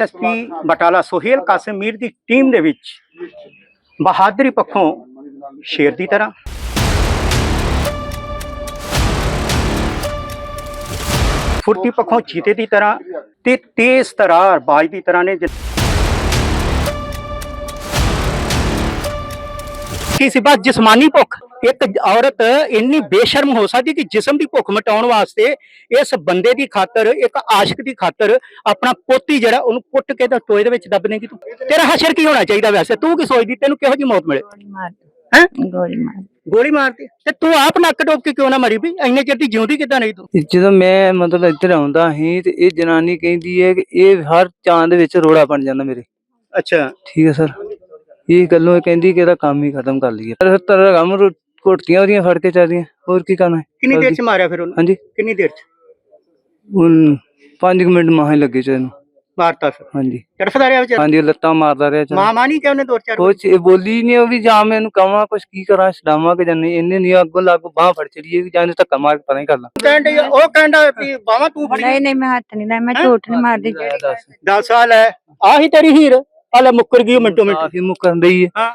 SP Batala Suhail Kasim Mir ਦੀ team ਦੇ ਵਿੱਚ ਬਹਾਦਰੀ ਪੱਖੋਂ ਸ਼ੇਰ ਦੀ ਤਰ੍ਹਾਂ। ਫੁਰਤੀ ਪੱਖੋਂ ਚੀਤੇ ਦੀ ਤਰ੍ਹਾਂ ਤੇ ਤੇਜ਼ ਤਰਾਰ ਬਾਜ ਦੀ ਤਰ੍ਹਾਂ ਨੇ ਜਿ- ਕੀ ਸੀ ਬਸ ਜਿਸਮਾਨੀ ਭੁੱਖ? ਇੱਕ ਔਰਤ ਇੰਨੀ ਬੇਸ਼ਰਮ ਹੋ ਸਕਦੀ ਕਿ ਜਿਸਮ ਦੀ ਭੁੱਖ ਮਿਟਾਉਣ ਵਾਸਤੇ ਇਸ ਬੰਦੇ ਦੀ ਖਾਤਰ ਇੱਕ ਆਸ਼ਿਕ ਦੀ ਖਾਤਰ ਆਪਣਾ ਪੋਤੀ ਜਿਹੜਾ ਉਹਨੂੰ ਕੁੱਟ ਕੇ ਤਾਂ ਟੋਏ ਦੇ ਵਿੱਚ ਦੱਬ ਦੇਂਗੀ ਤੂੰ ਤੇਰਾ ਹਸ਼ਰ ਕੀ ਹੋਣਾ ਚਾਹੀਦਾ ਵੈਸੇ? ਤੂੰ ਕੀ ਸੋਚਦੀ? ਤੈਨੂੰ ਕਿਹੋ ਜਿਹੀ ਮੌਤ ਮਿਲੇ? ਗੋਲੀ ਮਾਰ ਹੈ? ਗੋਲੀ ਮਾਰ ਗੋਲੀ ਮਾਰਦੀ ਤੇ ਤੂੰ ਆਪ ਨੱਕ ਡੋਬ ਕੇ ਕਿਉਂ ਨਾ ਮਰੀ ਵੀ? ਇੰਨੇ ਚਿਰ ਦੀ ਜਿਉਂਦੀ ਕਿੱਦਾਂ ਨਹੀਂ ਤੂੰ? ਜਦੋਂ ਮੈਂ ਮਤਲਬ ਇੱਧਰ ਆਉਂਦਾ ਸੀ ਤੇ ਇਹ ਜਨਾਨੀ ਕਹਿੰਦੀ ਹੈ ਕਿ ਇਹ ਹਰ ਚਾਂਦ ਵਿੱਚ ਰੋੜਾ ਬਣ ਜਾਂਦਾ ਮੇਰੇ। ਅੱਛਾ। ਠੀਕ ਹੈ ਸਰ। ਇਹ ਗੱਲੋਂ ਇਹ ਕਹਿੰਦੀ ਕਿ ਇਹਦਾ ਕੰਮ ਹੀ ਖਤਮ ਕਰ ਲਈਏ। ਪਰ ਤਰ੍ਹਾਂ ਕੰਮ ਘੁੱਟੀਆਂ ਉਹਦੀਆਂ ਫੜ ਕੇ ਚੱਲਦੀਆਂ। ਹੋਰ ਕੀ ਕਰਨਾ ਹੈ? ਕਿੰਨੀ ਦੇਰ ਚ ਮਾਰਿਆ ਫਿਰ ਉਹਨੂੰ? ਹਾਂਜੀ। ਕਿੰਨੀ ਦੇਰ ਚ? ਹੁਣ 5 ਮਿੰਟ ਮਾਹੇ ਲੱਗੇ ਚ ਇਹਨੂੰ ਮਾਰਤਾ ਫਿਰ? ਹਾਂਜੀ। ਤੜਫਦਾ ਰਿਹਾ ਵਿਚਾਰਾ? ਹਾਂਜੀ ਲੱਤਾਂ ਮਾਰਦਾ ਰਿਹਾ ਚੱਲ ਮਾਂ ਮਾਂ ਨਹੀਂ ਕਿ ਉਹਨੇ ਦੋ ਚਾਰ ਕੁਛ ਇਹ ਬੋਲੀ ਨਹੀਂ ਉਹ ਵੀ ਜਾਂ ਮੈਂ ਇਹਨੂੰ ਕਹਾਂ ਕੁਛ ਕੀ ਕਰਾਂ ਛਡਾਵਾਂ ਕਿ ਜਾਂ ਨਹੀਂ ਇਹਨੇ ਨਹੀਂ ਅੱਗੋਂ ਲਾਗੂ ਬਾਹ ਫੜ ਚੜੀਏ ਵੀ ਜਾਂ ਇਹਨੂੰ ਧੱਕਾ ਮਾਰ ਕੇ ਪਤਾ ਨਹੀਂ ਕਰਨਾ ਕਹਿੰਦੇ ਉਹ ਕਹਿੰਦਾ ਵੀ ਬਾਵਾ ਤੂੰ ਫੜੀ। ਨਹੀਂ ਨਹੀਂ ਮੈਂ ਹੱਥ ਨਹੀਂ ਲਾਇਆ ਮੈਂ ਝੂਠ ਨਹੀਂ ਮਾਰਦੀ। ਦੱਸ। 10 ਸਾਲ ਹੈ ਆਹੀ ਤੇਰੀ ਹੀਰ ਹਲੇ ਮੁੱਕਰ ਗਈ ਉਹ ਮਿੰਟੋ ਮਿੰਟ ਕਾਫੀ ਮੁਕਰਨ ਹੀ ਹੈ ਹਾਂ।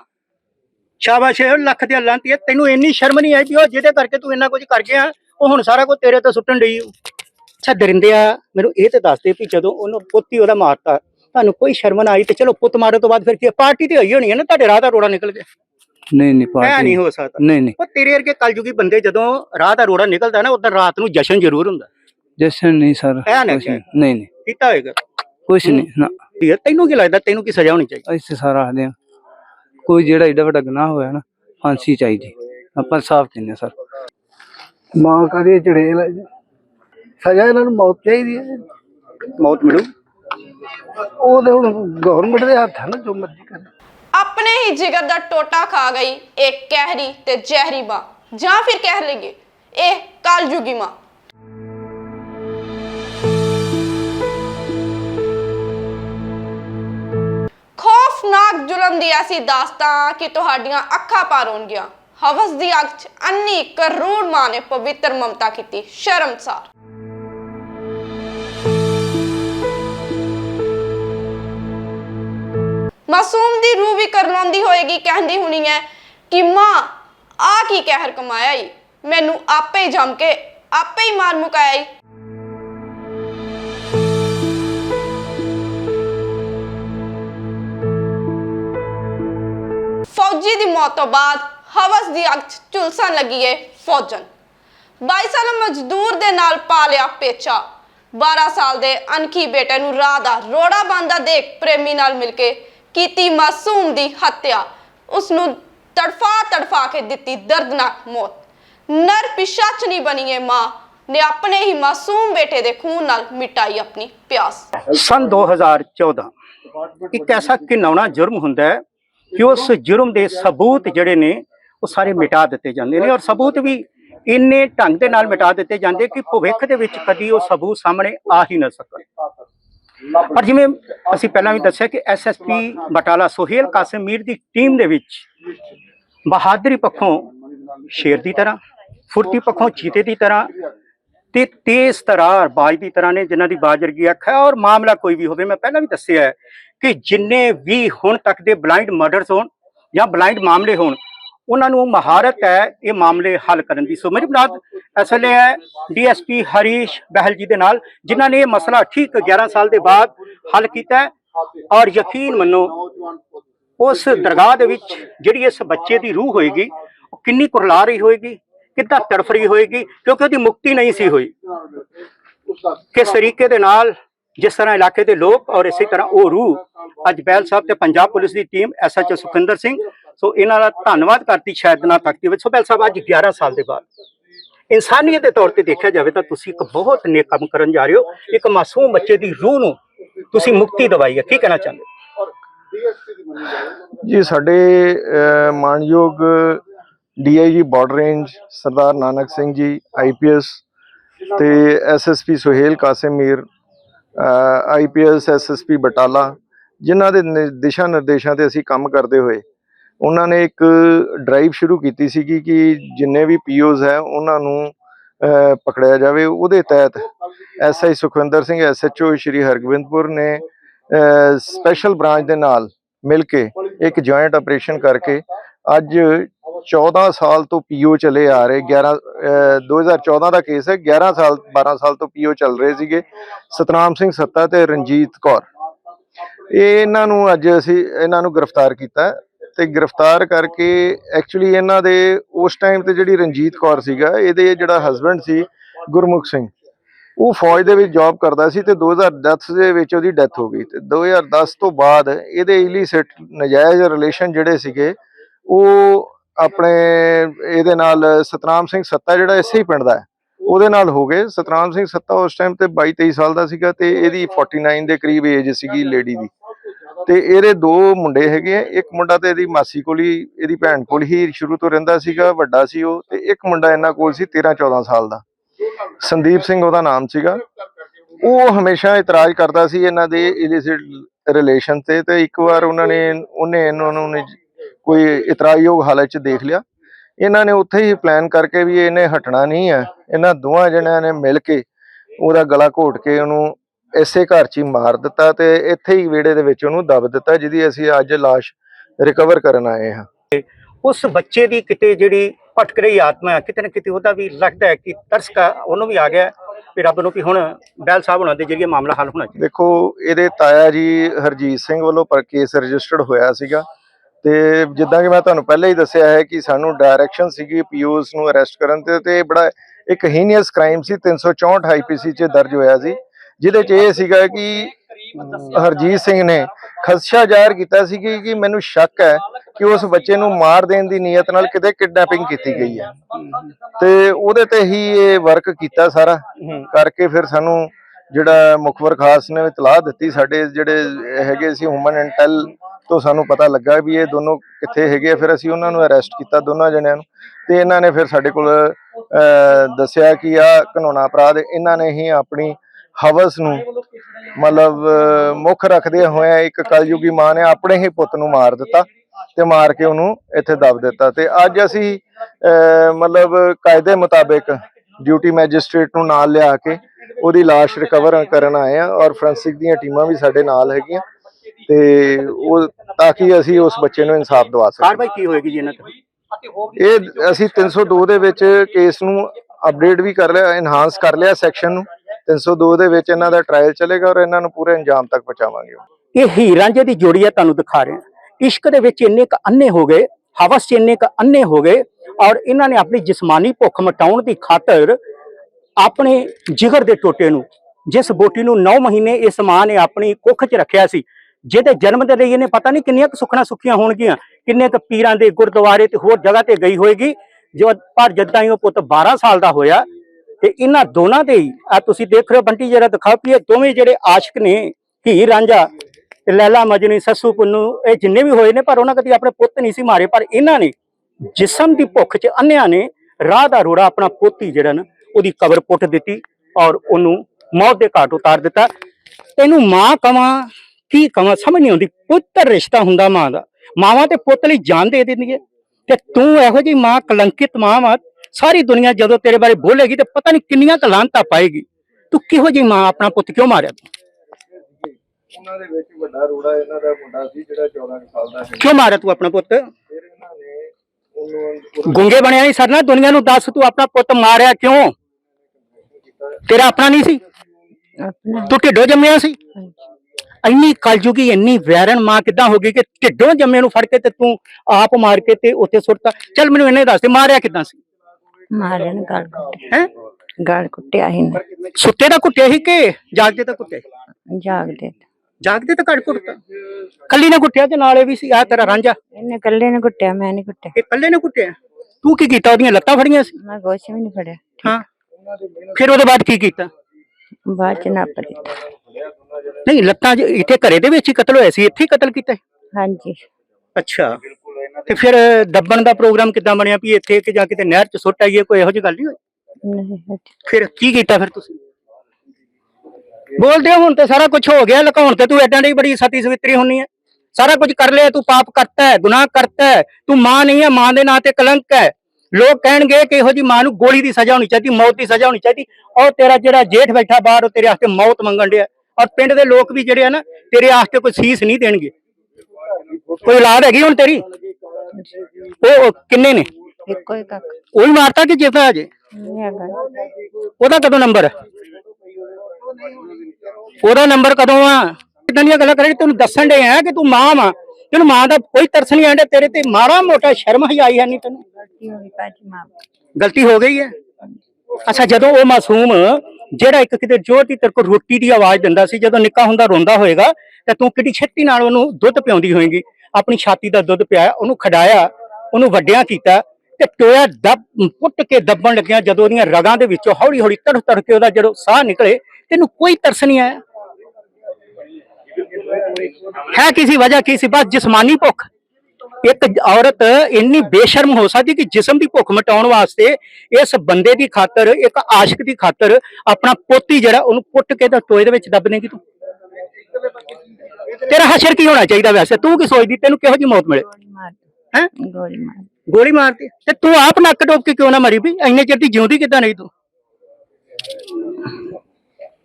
ਸ਼ਾਬਾਸ਼ ਏ ਲੱਖ ਦੇ ਅੱਲਾਂ ਤੇ ਤੈਨੂੰ ਇੰਨੀ ਸ਼ਰਮ ਨਹੀਂ ਆਈ ਵੀ ਉਹ ਜਿਹਦੇ ਕਰਕੇ ਤੂੰ ਇੰਨਾ ਕੁਝ ਕਰ ਗਿਆ? ਉਹ ਹੁਣ ਸਾਰਾ ਕੁਝ ਤੇਰੇ ਤੇ ਸੁੱਟਣ ਡਈ। ਅੱਛਾ ਦਰਿੰਦਿਆ ਮੈਨੂੰ ਇਹ ਤੇ ਦੱਸ ਦੇ ਵੀ ਜਦੋਂ ਉਹਨੂੰ ਪੁੱਤੀ ਉਹਦਾ ਮਾਰਤਾ ਤੁਹਾਨੂੰ ਕੋਈ ਸ਼ਰਮ ਨਾ ਆਈ ਤੇ ਚਲੋ ਪੁੱਤ ਮਾਰਨ ਤੋਂ ਬਾਅਦ ਫਿਰ ਕੀ ਪਾਰਟੀ ਤੇ ਹੋਈ ਹੋਣੀ ਹੈ ਨਾ ਤੁਹਾਡੇ ਰਾਹ ਦਾ ਰੋੜਾ ਨਿਕਲ ਗਿਆ। ਨਹੀਂ ਨਹੀਂ ਪਾਰਟੀ ਨਹੀਂ ਹੋ ਸਕਦਾ। ਨਹੀਂ ਨਹੀਂ। ਉਹ ਤੇਰੇ ਵਰਗੇ ਕਲਯੁਗੀ ਬੰਦੇ ਜਦੋਂ ਰਾਹ ਦਾ ਰੋੜਾ ਨਿਕਲਦਾ ਨਾ ਉਦੋਂ ਰਾਤ ਨੂੰ ਜਸ਼ਨ ਜ਼ਰੂਰ ਹੁੰਦਾ। ਜਸ਼ਨ ਨਹੀਂ ਸਰ ਇਹ ਨਹੀਂ ਨਹੀਂ। ਕੀਤਾ ਹੋਏਗਾ। ਕੁਛ ਨਹੀਂ ਨਾ। ਹੈ, ਤੈਨੂੰ ਕੀ ਲੱਗਦਾ ਤੈਨੂੰ ਕੀ ਸਜ਼ਾ ਹੋਣੀ ਚਾਹੀਦੀ? ਅਸੀਂ ਸਾਰਾ ਆਖਦੇ ਹਾਂ। ਕੋਈ ਜਿਹੜਾ ਏਡਾ ਵੱਡਾ ਗੁਨਾਹ ਹੋਇਆ ਨਾ ਫਾਂਸੀ ਚਾਹੀਦੀ। ਆਪਾਂ ਸਾਫ਼ ਕਹਿੰਦੇ ਸਰ। ਮਾਂ ਕਰੇ ਚੜੇਲ ਸਜ਼ਾ ਇਹਨਾਂ ਨੂੰ ਮੌਤ ਚਾਹੀਦੀ ਹੈ। ਮੌਤ ਮਿਲੂ। ਉਹ ਤੇ ਹੁਣ ਗਵਰਨਮੈਂਟ ਦੇ ਹੱਥ ਹੈ ਨਾ ਜੋ ਮਰਜ਼ੀ ਕਰੇ। ਆਪਣੇ ਹੀ ਜਿਗਰ ਦਾ ਟੋਟਾ ਖਾ ਗਈ ਇੱਕ ਕਹਿਰੀ ਤੇ ਜ਼ਹਿਰੀ ਮਾਂ ਜਾਂ ਫਿਰ ਕਹਿ ਲਈਏ ਇਹ ਕਲਯੁਗੀ ਮਾਂ। ਜੁਰਮ ਦਾਸਤਾਂ ਕਿ ਤੁਹਾਡੀਆਂ ਅੱਖਾਂ ਪਾਰ ਹੋਣਗੀਆਂ। ਹਵਸ ਦੀ ਅੱਗ 'ਚ ਅੰਨੀ ਕਰੂੜ ਮਾਂ ਨੇ ਪਵਿੱਤਰ ਮਮਤਾ ਕੀਤੀ। ਸ਼ਰਮਸਾਰ ਮਾਸੂਮ ਦੀ ਰੂਹ ਵੀ ਕਰਲਾਉਂਦੀ ਹੋਏਗੀ, ਕਹਿੰਦੀ ਹੁਣੀ ਹੈ ਕਿ ਮਾਂ ਆ ਕੀ ਕਹਿਰ ਕਮਾਇਆ ਈ? ਮੈਨੂੰ ਆਪੇ ਜੰਮ ਕੇ, ਆਪੇ ਹੀ ਮਾਰ ਮੁਕਾਇਆ ਈ। ਫੌਜੀ ਦੀ ਮੌਤ ਤੋਂ ਬਾਅਦ ਹਵਸ ਦੀ ਅੱਗ 'ਚ ਝੁਲਸਣ ਲੱਗੀ ਏ ਫੌਜਨ। 22 ਸਾਲਾ ਮਜ਼ਦੂਰ ਦੇ ਨਾਲ ਪਾਲਿਆ ਪੇਚਾ। 12 ਸਾਲ ਦੇ ਅਨਖੀ ਬੇਟੇ ਨੂੰ ਰਾਹ ਦਾ ਰੋੜਾ ਬੰਦਾ ਦੇਖ ਪ੍ਰੇਮੀ ਨਾਲ ਮਿਲ ਕੇ ਕੀਤੀ ਮਾਸੂਮ ਦੀ ਹੱਤਿਆ। ਉਸ ਨੂੰ ਤੜਫਾ ਤੜਫਾ ਕੇ ਦਿੱਤੀ ਦਰਦਨਾਕ ਮੌਤ। ਨਰ ਪਿਸ਼ਾਚਨੀ ਬਣੀ ਏ ਮਾਂ ਨੇ ਆਪਣੇ ਹੀ ਮਾਸੂਮ ਬੇਟੇ ਦੇ ਖੂਨ ਨਾਲ ਮਿਟਾਈ ਆਪਣੀ ਪਿਆਸ। ਸਨ 2014 ਇੱਕ ਐਸਾ ਘਿਨਾਉਣਾ ਜੁਰਮ ਹੁੰਦਾ ਹੈ ਕਿ ਉਸ ਜੁਰਮ ਦੇ ਸਬੂਤ ਜਿਹੜੇ ਨੇ, ਉਹ ਸਾਰੇ ਮਿਟਾ ਦਿੱਤੇ ਜਾਂਦੇ ਨੇ ਔਰ ਸਬੂਤ ਵੀ ਇੰਨੇ ਢੰਗ ਦੇ ਨਾਲ ਮਿਟਾ ਦਿੱਤੇ ਜਾਂਦੇ ਕਿ ਭਵਿੱਖ ਦੇ ਵਿੱਚ ਕਦੀ ਉਹ ਸਬੂਤ ਸਾਹਮਣੇ ਆ ਹੀ ਨਾ ਸਕਣ। ਪਰ ਜਿਵੇਂ ਅਸੀਂ ਪਹਿਲਾਂ ਵੀ ਦੱਸਿਆ ਕਿ ਐਸਐਸਪੀ ਬਟਾਲਾ ਸੁਹੇਲ ਕਾਸਿਮ ਮੀਰ ਦੀ ਟੀਮ ਦੇ ਵਿੱਚ ਬਹਾਦਰੀ ਪੱਖੋਂ ਸ਼ੇਰ ਦੀ ਤਰ੍ਹਾਂ, ਫੁਰਤੀ ਪੱਖੋਂ ਚੀਤੇ ਦੀ ਤਰ੍ਹਾਂ ਤੇ ਤੇਜ਼ ਤਰਾਰ ਬਾਜ ਦੀ ਤਰ੍ਹਾਂ ਨੇ ਜਿਨ੍ਹਾਂ ਦੀ ਬਾਜਰਗੀ ਅੱਖ ਹੈ ਔਰ ਮਾਮਲਾ ਕੋਈ ਵੀ ਹੋਵੇ, ਮੈਂ ਪਹਿਲਾਂ ਵੀ ਦੱਸਿਆ ਕਿ ਜਿੰਨੇ ਵੀ ਹੁਣ ਤੱਕ ਦੇ ਬਲਾਈਂਡ ਮਰਡਰਸ ਹੋਣ ਜਾਂ ਬਲਾਈਂਡ ਮਾਮਲੇ ਹੋਣ, ਉਹਨਾਂ ਨੂੰ ਮਹਾਰਤ ਹੈ ਇਹ ਮਾਮਲੇ ਹੱਲ ਕਰਨ ਦੀ। ਸੋ ਮੇਰੀ ਬਨਾਦ ਅਸਲ ਹੈ ਡੀਐਸਪੀ ਹਰੀਸ਼ ਬਹਿਲ ਜੀ ਦੇ ਨਾਲ, ਜਿਨ੍ਹਾਂ ਨੇ ਇਹ ਮਸਲਾ ਠੀਕ 11 ਸਾਲ ਦੇ ਬਾਅਦ ਹੱਲ ਕੀਤਾ ਔਰ ਯਕੀਨ ਮੰਨੋ, ਉਸ ਦਰਗਾਹ ਦੇ ਵਿੱਚ ਜਿਹੜੀ ਇਸ ਬੱਚੇ ਦੀ ਰੂਹ ਹੋਏਗੀ, ਉਹ ਕਿੰਨੀ ਕੁਰਲਾ ਰਹੀ ਹੋਏਗੀ, ਕਿੱਦਾਂ ਤੜਫ ਰਹੀ ਹੋਏਗੀ, ਕਿਉਂਕਿ ਉਹਦੀ ਮੁਕਤੀ ਨਹੀਂ ਸੀ ਹੋਈ। ਕਿਸ ਤਰੀਕੇ ਦੇ ਨਾਲ ਜਿਸ ਤਰ੍ਹਾਂ ਇਲਾਕੇ ਦੇ ਲੋਕ ਔਰ ਇਸੇ ਤਰ੍ਹਾਂ ਉਹ ਰੂਹ ਅੱਜ ਬੈਲ ਸਾਹਿਬ ਤੇ ਪੰਜਾਬ ਪੁਲਿਸ ਦੀ team SHO Sukhinder Singh so ਇਹਨਾਂ ਦਾ ਧੰਨਵਾਦ ਕਰਤੀ ਸ਼ਾਇਦ ਨਾ ਤੱਕਦੀ ਵਿੱਚ ਸੋ ਬੈਲ ਸਾਹਿਬ ਅੱਜ 11 ਸਾਲ ਦੇ ਬਾਅਦ। ਇਨਸਾਨੀਅਤ ਦੇ ਤੌਰ ਤੇ ਦੇਖਿਆ ਜਾਵੇ ਤਾਂ ਤੁਸੀਂ ਇੱਕ ਬਹੁਤ ਨੇਕ ਕੰਮ ਕਰਨ ਜਾ ਰਹੇ ਹੋ। ਇੱਕ ਮਾਸੂਮ ਬੱਚੇ ਦੀ ਰੂਹ ਨੂੰ ਤੁਸੀਂ ਮੁਕਤੀ ਦਵਾਈ ਹੈ। ਕੀ ਕਹਿਣਾ ਚਾਹੁੰਦੇ ਹੋ? ਜੀ ਸਾਡੇ ਅਹ, ਮਾਣਯੋਗ DIG border range Sardar Nanak Singh ji IPS ਤੇ SSP Suhail Kasim Mir IPS SSP Batala, ਜਿਨ੍ਹਾਂ ਦੇ ਨਿ- ਦਿਸ਼ਾ ਨਿਰਦੇਸ਼ਾਂ ਤੇ ਅਸੀਂ ਕੰਮ ਕਰਦੇ ਹੋਏ, ਉਹਨਾਂ ਨੇ ਇੱਕ ਡਰਾਈਵ ਸ਼ੁਰੂ ਕੀਤੀ ਸੀਗੀ ਕਿ ਜਿੰਨੇ ਵੀ ਪੀਓਜ਼ ਹੈ, ਉਹਨਾਂ ਨੂੰ ਪਕੜਿਆ ਜਾਵੇ। ਉਹਦੇ ਤਹਿਤ ਐਸਆਈ ਸੁਖਵਿੰਦਰ ਸਿੰਘ ਐਸਐਚਓ ਸ਼੍ਰੀ ਹਰਗੋਬਿੰਦਪੁਰ ਨੇ ਸਪੈਸ਼ਲ ਬ੍ਰਾਂਚ ਦੇ ਨਾਲ ਮਿਲ ਕੇ ਇੱਕ ਜੁਆਇੰਟ ਆਪਰੇਸ਼ਨ ਕਰਕੇ ਅੱਜ 14 ਸਾਲ ਤੋਂ ਪੀਓ ਚਲੇ ਆ ਰਹੇ 11 ਅਹ 2014 ਦਾ ਕੇਸ ਹੈ 11 ਸਾਲ 12 ਸਾਲ ਤੋਂ ਪੀਓ ਚੱਲ ਰਹੇ ਸੀਗੇ। ਸਤਨਾਮ ਸਿੰਘ ਸੱਤਾ ਤੇ ਰਣਜੀਤ ਕੌਰ। ਇਹ ਇਹਨਾਂ ਨੂੰ ਅੱਜ ਅਸੀਂ ਇਹਨਾਂ ਨੂੰ ਗ੍ਰਿਫਤਾਰ ਕੀਤਾ ਤੇ ਗ੍ਰਿਫਤਾਰ ਕਰਕੇ ਐਕਚੁਅਲੀ ਇਹਨਾਂ ਦੇ ਉਸ ਟਾਈਮ ਤੇ ਜਿਹੜੀ ਰਣਜੀਤ ਕੌਰ ਸੀਗਾ ਇਹਦੇ ਜਿਹੜਾ ਹਸਬੰਡ ਸੀ ਗੁਰਮੁਖ ਸਿੰਘ ਉਹ ਫੌਜ ਦੇ ਵਿੱਚ ਜੌਬ ਕਰਦਾ ਸੀ ਤੇ 2010 ਦੇ ਵਿੱਚ ਉਹਦੀ ਡੈਥ ਹੋ ਗਈ ਤੇ 2010 ਤੋਂ ਬਾਅਦ ਇਹਦੇ ਇਲੀਸਿਟ ਨਜਾਇਜ਼ ਰਿਲੇਸ਼ਨ ਜਿਹੜੇ ਸੀਗੇ ਉਹ ਆਪਣੇ ਇਹਦੇ ਨਾਲ ਸਤਨਾਮ ਸਿੰਘ ਸੱਤਾ ਜਿਹੜਾ ਇਸੇ ਹੀ ਪਿੰਡ ਦਾ ਹੈ, ਉਹਦੇ ਨਾਲ ਹੋ ਗਏ। ਸਤਨਾਮ ਸਿੰਘ ਸੱਤਾ ਉਸ ਟਾਈਮ ਤੇ 22 23 ਸਾਲ ਦਾ ਸੀਗਾ ਤੇ ਇਹਦੀ 49 ਦੇ ਕਰੀਬ ਏਜ ਸੀਗੀ ਲੇਡੀ ਦੀ। ਤੇ ਇਹਦੇ ਦੋ ਮੁੰਡੇ ਹੈਗੇ ਆ, ਇੱਕ ਮੁੰਡਾ ਤੇ ਇਹਦੀ ਮਾਸੀ ਕੋਲ ਹੀ, ਇਹਦੀ ਭੈਣ ਕੋਲ ਹੀ ਸ਼ੁਰੂ ਤੋਂ ਰਹਿੰਦਾ ਸੀਗਾ, ਵੱਡਾ ਸੀ ਉਹ, ਤੇ ਇੱਕ ਮੁੰਡਾ ਇਹਨਾਂ ਕੋਲ ਸੀ 13 14 ਸਾਲ ਦਾ। ਸੰਦੀਪ ਸਿੰਘ ਉਹਦਾ ਨਾਮ ਸੀਗਾ। ਉਹ ਹਮੇਸ਼ਾ ਇਤਰਾਜ਼ ਕਰਦਾ ਸੀ ਇਹਨਾਂ ਦੇ ਇਲਿਸਿਟ ਰਿਲੇਸ਼ਨ ਤੇ ਤੇ ਇੱਕ ਵਾਰ ਉਹਨਾਂ ਨੇ, ਉਹਨੇ ਇਹਨਾਂ ਨੂੰ ਕੋਈ ਇਤਰਾਜ਼ਯੋਗ ਹਾਲਤ 'ਚ ਦੇਖ ਲਿਆ। ਇਹਨਾਂ ਨੇ ਉੱਥੇ ਹੀ ਪਲਾਨ ਕਰਕੇ ਵੀ ਇਹਨੇ ਹਟਣਾ ਨਹੀਂ ਹੈ। ਇਹਨਾਂ ਦੋਵਾਂ ਜਣਿਆਂ ਨੇ ਮਿਲ ਕੇ ਉਹਦਾ ਗਲਾ ਘੋਟ ਕੇ ਉਹਨੂੰ ਇਸੇ ਘਰ 'ਚ ਹੀ ਮਾਰ ਦਿੱਤਾ ਤੇ ਇੱਥੇ ਹੀ ਵਿਹੜੇ ਦੇ ਵਿੱਚ ਉਹਨੂੰ ਦਬ ਦਿੱਤਾ ਜਿਹਦੀ ਅਸੀਂ ਅੱਜ ਲਾਸ਼ ਰਿਕਵਰ ਕਰਨ ਆਏ ਹਾਂ। ਉਸ ਬੱਚੇ ਦੀ ਕਿਤੇ ਜਿਹੜੀ ਭਟਕ ਰਹੀ ਆਤਮਾ ਕਿਤੇ ਨਾ ਕਿਤੇ ਉਹਦਾ ਵੀ ਲੱਗਦਾ ਹੈ ਕਿ ਤਰਸ ਕਾ ਉਹਨੂੰ ਵੀ ਆ ਗਿਆ ਵੀ ਰੱਬ ਨੂੰ ਵੀ ਹੁਣ ਬੈਲ ਸਾਹਿਬ ਹੁਣਾਂ ਦੇ ਜਰੀਏ ਮਾਮਲਾ ਹੱਲ ਹੋਣਾ ਚਾਹੀਦਾ। ਦੇਖੋ ਇਹਦੇ ਤਾਇਆ ਜੀ ਹਰਜੀਤ ਸਿੰਘ ਵੱਲੋਂ ਪਰ ਕੇਸ ਰਜਿਸਟਰਡ ਹੋਇਆ ਸੀਗਾ। ਤੇ ਜਿੱਦਾਂ ਕਿ ਮੈਂ ਤੁਹਾਨੂੰ ਪਹਿਲਾਂ ਹੀ ਦੱਸਿਆ ਹੈ ਕਿ ਸਾਨੂੰ ਡਾਇਰੈਕਸ਼ਨ ਸੀਗੀ ਪੀਓਸ ਨੂੰ ਅਰੈਸਟ ਕਰਨ ਤੇ ਤੇ ਬੜਾ ਇੱਕ ਹੀਨੀਅਸ ਕ੍ਰਾਈਮ ਸੀ 364 ਆਈਪੀਸੀ 'ਚ ਦਰਜ ਹੋਇਆ ਸੀ, ਜਿਹਦੇ 'ਚ ਇਹ ਸੀਗਾ ਕਿ ਹਰਜੀਤ ਸਿੰਘ ਨੇ ਖਦਸ਼ਾ ਜ਼ਾਹਿਰ ਕੀਤਾ ਸੀ ਕਿ ਕਿ ਮੈਨੂੰ ਸ਼ੱਕ ਹੈ ਕਿ ਉਸ ਬੱਚੇ ਨੂੰ ਮਾਰ ਦੇਣ ਦੀ ਨੀਅਤ ਨਾਲ ਕਿਤੇ ਕਿਡਨੈਪਿੰਗ ਕੀਤੀ ਗਈ ਹੈ। ਤੇ ਉਹਦੇ ਤੇ ਹੀ ਇਹ ਵਰਕ ਕੀਤਾ ਸਾਰਾ, ਕਰਕੇ ਫਿਰ ਸਾਨੂੰ ਜਿਹੜਾ ਮੁਖਬਰ ਖਾਸ ਨੇ ਇਤਲਾਹ ਦਿੱਤੀ ਸਾਡੇ ਜਿਹੜੇ ਹੈਗੇ ਸੀ ਹਿਊਮਨ ਇੰਟੈਲ ਤੋਂ ਸਾਨੂੰ ਪਤਾ ਲੱਗਾ ਵੀ ਇਹ ਦੋਨੋਂ ਕਿੱਥੇ ਹੈਗੇ ਆ। ਫਿਰ ਅਸੀਂ ਉਹਨਾਂ ਨੂੰ ਅਰੈਸਟ ਕੀਤਾ ਦੋਨਾਂ ਜਣਿਆਂ ਨੂੰ। ਤੇ ਇਹਨਾਂ ਨੇ ਫਿਰ ਸਾਡੇ ਕੋਲ ਦੱਸਿਆ ਕਿ ਆ ਕਾਨੂੰਨਾ ਅਪਰਾਧ ਇਹਨਾਂ ਨੇ ਹੀ ਆਪਣੀ ਹਵਸ ਨੂੰ ਮਤਲਬ ਮੁੱਖ ਰੱਖਦੇ ਹੋਏ ਇੱਕ ਕਲਯੁਗੀ ਮਾਂ ਨੇ ਆਪਣੇ ਹੀ ਪੁੱਤ ਨੂੰ ਮਾਰ ਦਿੱਤਾ ਤੇ ਮਾਰ ਕੇ ਉਹਨੂੰ ਇੱਥੇ ਦਬ ਦਿੱਤਾ। ਤੇ ਅੱਜ ਅਸੀਂ ਮਤਲਬ ਕਾਇਦੇ ਮੁਤਾਬਿਕ ਡਿਊਟੀ ਮੈਜਿਸਟ੍ਰੇਟ ਨੂੰ ਨਾਲ ਲਿਆ ਕੇ ਉਹਦੀ ਲਾਸ਼ ਰਿਕਵਰ ਕਰਨ ਆਏ ਆ ਔਰ ਫੋਰੈਂਸਿਕ ਦੀਆਂ ਟੀਮਾਂ ਵੀ ਸਾਡੇ ਨਾਲ ਹੈਗੀਆਂ। ਤੇ ਉਹ ਤਾਂ ਕਿ ਅਸੀਂ ਉਸ ਬੱਚੇ ਨੂੰ ਇਨਸਾਫ ਦਿਵਾ ਸਕੀਏ। ਕਾਰਵਾਈ ਕੀ ਹੋਏਗੀ ਜੀ ਇਹਨਾਂ ਤੇ? ਇਹ ਅਸੀਂ 302 ਦੇ ਵਿੱਚ ਕੇਸ ਨੂੰ ਅਪਡੇਟ ਵੀ ਕਰ ਲਿਆ ਇਨਹਾਂਸ ਕਰ ਲਿਆ ਸੈਕਸ਼ਨ ਨੂੰ। 302 ਦੇ ਵਿੱਚ ਇਹਨਾਂ ਦਾ ਟ੍ਰਾਇਲ ਚੱਲੇਗਾ ਔਰ ਇਹਨਾਂ ਨੂੰ ਪੂਰੇ ਅੰਜਾਮ ਤੱਕ ਪਹੁੰਚਾਵਾਂਗੇ। ਇਹ ਹੀਰ ਰਾਂਝੇ ਦੀ ਜੋੜੀ ਹੈ ਤੁਹਾਨੂੰ ਦਿਖਾ ਰਹੇ ਹਾਂ। ਇਸ਼ਕ ਦੇ ਵਿੱਚ ਇੰਨੇ ਕ ਅੰਨੇ ਹੋ ਗਏ ਹਵਸ 'ਚ ਇੰਨੇ ਕ ਅੰਨੇ ਹੋ ਗਏ ਔਰ ਇਹਨਾਂ ਨੇ ਆਪਣੀ ਜਿਸਮਾਨੀ ਭੁੱਖ ਮਿਟਾਉਣ ਦੀ ਖਾਤਰ ਆਪਣੇ ਜਿਗਰ ਦੇ ਟੋਟੇ ਨੂੰ ਜਿਸ ਬੋਟੀ ਨੂੰ 9 ਮਹੀਨੇ ਇਸ ਮਾਂ ਨੇ ਆਪਣੀ ਕੁੱਖ 'ਚ ਰੱਖਿਆ ਸੀ ਜਿਹਦੇ ਜਨਮ ਦੇ ਲਈ ਇਹਨੇ ਪਤਾ ਨਹੀਂ ਕਿੰਨੀਆਂ ਕੁ ਸੁੱਖਣਾ ਸੁੱਖੀਆਂ ਹੋਣਗੀਆਂ, ਕਿੰਨੇ ਕੁ ਪੀਰਾਂ ਦੇ ਗੁਰਦੁਆਰੇ ਤੇ ਹੋਰ ਜਗ੍ਹਾ ਤੇ ਗਈ ਹੋਏਗੀ, ਜੋ ਪਰ ਜਦਾਂ ਹੀ ਉਹ ਪੁੱਤ 12 ਸਾਲ ਦਾ ਹੋਇਆ, ਤੇ ਇਹਨਾਂ ਦੋਨਾਂ ਦੇ ਹੀ ਆ ਤੁਸੀਂ ਦੇਖ ਰਹੇ ਹੋ ਬੰਟੀ ਜਿਹੜਾ ਦਿਖਾਓ ਕਿ ਇਹ ਦੋਵੇਂ ਜਿਹੜੇ ਆਸ਼ਿਕ ਨੇ ਹੀਰ ਰਾਂਝਾ ਤੇ ਲੈਲਾ, ਮਜਨੀ, ਸੱਸੂ, ਪੁੰਨੂ, ਇਹ ਜਿੰਨੇ ਵੀ ਹੋਏ ਨੇ, ਪਰ ਉਹਨਾਂ ਕਦੀ ਆਪਣੇ ਪੁੱਤ ਨਹੀਂ ਸੀ ਮਾਰੇ, ਪਰ ਇਹਨਾਂ ਨੇ ਜਿਸਮ ਦੀ ਭੁੱਖ 'ਚ ਅੰਨਿਆਂ ਨੇ ਰਾਹ ਦਾ ਰੋੜਾ ਆਪਣਾ ਪੋਤੀ ਜਿਹੜਾ ਨਾ ਉਹਦੀ ਕਬਰ ਪੁੱਟ ਦਿੱਤੀ ਔਰ ਉਹਨੂੰ ਮੌਤ ਦੇ ਘਾਟ ਉਤਾਰ ਦਿੱਤਾ। ਤੈਨੂੰ ਮਾਂ ਕਵਾਂ ਕੀ ਕਵਾਂ ਸਮਝ ਨਹੀਂ ਆਉਂਦੀ ਪੁੱਤਰ ਰਿਸ਼ਤਾ ਹੁੰਦਾ ਮਾਂ ਦਾ। ਮਾਵਾਂ ਤੇ ਪੁੱਤ ਲਈ ਜਾਨ ਦੇ ਦਿੰਦੀ ਹੈ ਤੇ ਤੂੰ ਇਹੋ ਜਿਹੀ ਮਾਂ ਕਲੰਕਿਤ ਮਾਂ ਵਾ ਸਾਰੀ ਦੁਨੀਆ ਜਦੋਂ ਤੇਰੇ ਬਾਰੇ ਬੋਲੇਗੀ ਤੇ ਪਤਾ ਨਹੀਂ ਕਿੰਨੀਆਂ ਕਲਾਂਤਾਂ ਪਾਏਗੀ। ਤੂੰ ਕਿਹੋ ਜਿਹੀ ਮਾਂ ਆਪਣਾ ਪੁੱਤ ਕਿਉਂ ਮਾਰਿਆ ਤੂੰ? ਉਹਨਾਂ ਦੇ ਵਿੱਚ ਵੱਡਾ ਰੋੜਾ ਇਹਨਾਂ ਦਾ ਮੁੰਡਾ ਸੀ ਜਿਹੜਾ 14 ਸਾਲ ਦਾ ਸੀ। ਕਿਉਂ ਮਾਰਿਆ ਤੂੰ ਆਪਣਾ ਪੁੱਤ? ਫਿਰ ਇਹਨਾਂ ਨੇ ਉਹਨੂੰ ਗੁੰਗੇ ਬਣਿਆ ਨਹੀਂ ਸਰਨਾ ਦੁਨੀਆ ਨੂੰ ਦੱਸ ਤੂੰ ਆਪਣਾ ਪੁੱਤ ਮਾਰਿਆ ਕਿਉਂ? ਤੇਰਾ ਆਪਣਾ ਨਹੀਂ ਸੀ? ਤੂੰ ਢਿੱਡੋਂ ਜੰਮਿਆ ਸੀ? ਇੰਨੀ ਕਲਯੁਗੀ ਇੰਨੀ ਵੈਰਨ ਮਾਂ ਕਿੱਦਾਂ ਹੋ ਗਈ ਕਿ ਢਿੱਡੋਂ ਜੰਮੇ ਨੂੰ ਫੜ ਕੇ ਤੇ ਤੂੰ ਆਪ ਮਾਰ ਕੇ ਤੇ ਉੱਥੇ ਸੁੱਟਤਾ। ਚੱਲ ਮੈਨੂੰ ਇਹਨੇ ਦੱਸ ਦੇ ਮਾਰਿਆ ਕਿੱਦਾਂ ਸੀ? ਮਾਰਿਆ ਨੇ ਗਾਲ ਕੁੱਟਿਆ। ਹੈ? ਗਾਲ ਕੁੱਟਿਆ ਹੀ ਨਾ। ਸੁੱਤੇ ਦਾ ਕੁੱਟਿਆ ਸੀ ਕਿ ਜਾਗਦੇ ਤਾਂ ਕੁੱਟਿਆ? ਜਾਗਦੇ। ਜਾਗਦੇ ਤਾਂ ਘੜ ਕੁੱਟਤਾ। ਕੱਲੀ ਨੇ ਕੁੱਟਿਆ ਤੇ ਨਾਲੇ ਵੀ ਸੀ? ਆ ਤੇਰਾ ਰਾਂਝਾ। ਇਹਨੇ ਇਕੱਲੇ ਨੇ ਕੁੱਟਿਆ ਮੈਂ ਨਹੀਂ ਕੁੱਟਿਆ। ਇਹ ਕੱਲੇ ਨੇ ਕੁੱਟਿਆ? ਤੂੰ ਕੀ ਕੀਤਾ? ਉਹਦੀਆਂ ਲੱਤਾਂ ਫੜੀਆਂ ਸੀ? ਮੈਂ ਕੁਛ ਵੀ ਨਹੀਂ ਫੜਿਆ। ਹਾਂ। ਫਿਰ ਉਹਦੇ ਬਾਅਦ ਕੀ ਕੀਤਾ? ਬਾਅਦ ਚ ਨੱਪ ਦਿੱਤਾ ਨਹੀਂ ਲੱਤਾਂ 'ਚ ਇੱਥੇ ਘਰੇ ਦੇ ਵਿੱਚ ਹੀ ਕਤਲ ਹੋਇਆ ਸੀ ਇੱਥੇ ਹੀ ਕਤਲ ਕੀਤਾ ਹਾਂਜੀ। ਅੱਛਾ। ਤੇ ਫਿਰ ਦੱਬਣ ਦਾ ਪ੍ਰੋਗਰਾਮ ਕਿੱਦਾਂ ਬਣਿਆ ਵੀ ਇੱਥੇ ਕਿ ਜਾਂ ਕਿਤੇ ਨਹਿਰ 'ਚ ਸੁੱਟ ਆਈਏ ਕੋਈ ਇਹੋ ਜਿਹੀ ਗੱਲ ਨਹੀਂ ਹੋਈ? ਨਹੀਂ ਹਜੇ। ਫਿਰ ਕੀ ਕੀਤਾ ਫਿਰ ਤੁਸੀਂ? ਬੋਲਦੇ ਹੋ ਹੁਣ ਤੇ ਸਾਰਾ ਕੁਝ ਹੋ ਗਿਆ ਲੁਕਾਉਣ ਤੇ ਤੂੰ ਐਡਾਂ ਦੀ ਬੜੀ ਸਤੀ ਸਵਿਤਰੀ ਹੁੰਨੀ ਹੈ ਸਾਰਾ ਕੁਝ ਕਰ ਲਿਆ ਤੂੰ ਪਾਪ ਕਰਤਾ ਹੈ ਗੁਨਾਹ ਕਰਤਾ ਹੈ ਤੂੰ ਮਾਂ ਨਹੀਂ ਹੈ ਮਾਂ ਦੇ ਨਾਂ ਤੇ ਕਲੰਕ ਹੈ। ਲੋਕ ਕਹਿਣਗੇ ਕਿ ਇਹੋ ਜੀ ਮਾਂ ਨੂੰ ਗੋਲੀ ਦੀ ਸਜ਼ਾ ਹੋਣੀ ਚਾਹੀਦੀ ਮੌਤ ਦੀ ਸਜ਼ਾ ਹੋਣੀ ਚਾਹੀਦੀ। ਔਰ ਤੇਰਾ ਜਿਹੜਾ ਜੇਠ ਬੈਠਾ ਬਾਹਰ ਉਹ ਤੇਰੇ ਵਾਸਤੇ ਮੌਤ ਮੰਗਣ ਡਿਆ। ਔਰ ਪਿੰਡ ਦੇ ਲੋਕ ਵੀ ਜਿਹੜੇ ਆ ਨਾ ਤੇਰੇ ਆਸਤੇ ਕੋਈ ਸੀਸ ਨਹੀਂ ਦੇਣਗੇ। ਕੋਈ ਔਲਾਦ ਹੈਗੀ ਹੁਣ ਤੇਰੀ? ਉਹ ਉਹ ਕਿੰਨੇ ਨੇ? ਇੱਕੋ ਹੀ ਕੱਖ। ਉਹ ਹੀ ਮਾਰਤਾ ਕਿ ਜਿਫਾ ਅਜੇ ਨਹੀਂ ਹੈਗਾ। ਉਹਦਾ ਕਦੋਂ ਨੰਬਰ? ਹੈ ਉਹਦਾ ਨੰਬਰ ਕਦੋਂ ਆ? ਇਦਾਂ ਦੀਆਂ ਗੱਲਾਂ ਕਰੇ ਤੈਨੂੰ ਦੱਸਣ ਦੇ ਆ ਕਿ ਤੂੰ ਮਾਂ ਵਾ। ਤੈਨੂੰ ਮਾਂ ਦਾ ਕੋਈ ਤਰਸ ਨਹੀਂ ਆਂਦਾ ਤੇਰੇ ਤੇ ਮਾੜਾ ਮੋਟਾ ਸ਼ਰਮ ਹੀ ਆਈ ਹੈ ਨਹੀਂ ਤੈਨੂੰ। ਗਲਤੀ ਹੋ ਗਈ ਭਾਜੀ ਮਾਂ ਗਲਤੀ ਹੋ ਗਈ ਹੈ? ਅੱਛਾ ਜਦੋਂ ਉਹ ਮਾਸੂਮ ਜਿਹੜਾ ਇੱਕ ਕਿਤੇ ਜ਼ੋਰ ਦੀ ਤੇਰੇ ਕੋਲ ਰੋਟੀ ਦੀ ਆਵਾਜ਼ ਦਿੰਦਾ ਸੀ, ਜਦੋਂ ਨਿੱਕਾ ਹੁੰਦਾ ਰੋਂਦਾ ਹੋਏਗਾ, ਤੇ ਤੂੰ ਕਿੱਡੀ ਛੇਤੀ ਨਾਲ ਉਹਨੂੰ ਦੁੱਧ ਪਿਆਉਂਦੀ ਹੋਏਗੀ। ਆਪਣੀ ਛਾਤੀ ਦਾ ਦੁੱਧ ਪਿਆਇਆ ਉਹਨੂੰ ਖਡਾਇਆ ਉਹਨੂੰ ਵੱਡਿਆਂ ਕੀਤਾ, ਤੇ ਟੋਇਆ ਦੱਬ, ਪੁੱਟ ਕੇ ਦੱਬਣ ਲੱਗਿਆ, ਜਦੋਂ ਉਹਦੀਆਂ ਰਗਾਂ ਦੇ ਵਿੱਚੋਂ ਹੌਲੀ ਹੌਲੀ ਤੜ ਤੜ ਕੇ ਉਹਦਾ ਜਦੋਂ ਸਾਹ ਨਿਕਲੇ, ਤੈਨੂੰ ਕੋਈ ਤਰਸ ਨਹੀਂ ਆਇਆ। ਹੈ ਕਿਸੇ ਵਜ੍ਹਾ ਕੀ ਸੀ? ਬਸ ਜਿਸਮਾਨੀ ਭੁੱਖ। ਇੱਕ ਔਰਤ ਇੰਨੀ ਬੇਸ਼ਰਮ ਹੋ ਸਕਦੀ ਕਿ ਜਿਸਮ ਦੀ ਭੁੱਖ ਮਿਟਾਉਣ ਵਾਸਤੇ ਇਸ ਬੰਦੇ ਦੀ ਖਾਤਰ ਇੱਕ ਆਸ਼ਿਕ ਦੀ ਖਾਤਰ ਆਪਣਾ ਪੋਤੀ ਜਿਹੜਾ ਉਹਨੂੰ ਪੁੱਟ ਕੇ ਤਾਂ ਟੋਏ ਦੇ ਵਿੱਚ ਦੱਬ ਦੇਂਗੀ ਤੂੰ। ਤੇਰਾ ਹਸ਼ਰ ਕੀ ਹੋਣਾ ਚਾਹੀਦਾ ਵੈਸੇ? ਤੂੰ ਕੀ ਸੋਚਦੀ? ਤੈਨੂੰ ਕਿਹੋ ਜੀ ਮੌਤ ਮਿਲੇ? ਹੈ? ਗੋਲੀ ਮਾਰ ਗੋਲੀ ਮਾਰਦੀ ਤੇ ਤੂੰ ਆਪ ਨੱਕ ਡੋਬ ਕੇ ਕਿਉਂ ਨਾ ਮਰੀ ਵੀ? ਇੰਨੇ ਚਿਰ ਦੀ ਜਿਉਂਦੀ ਕਿੱਦਾਂ ਨਹੀਂ ਤੂੰ?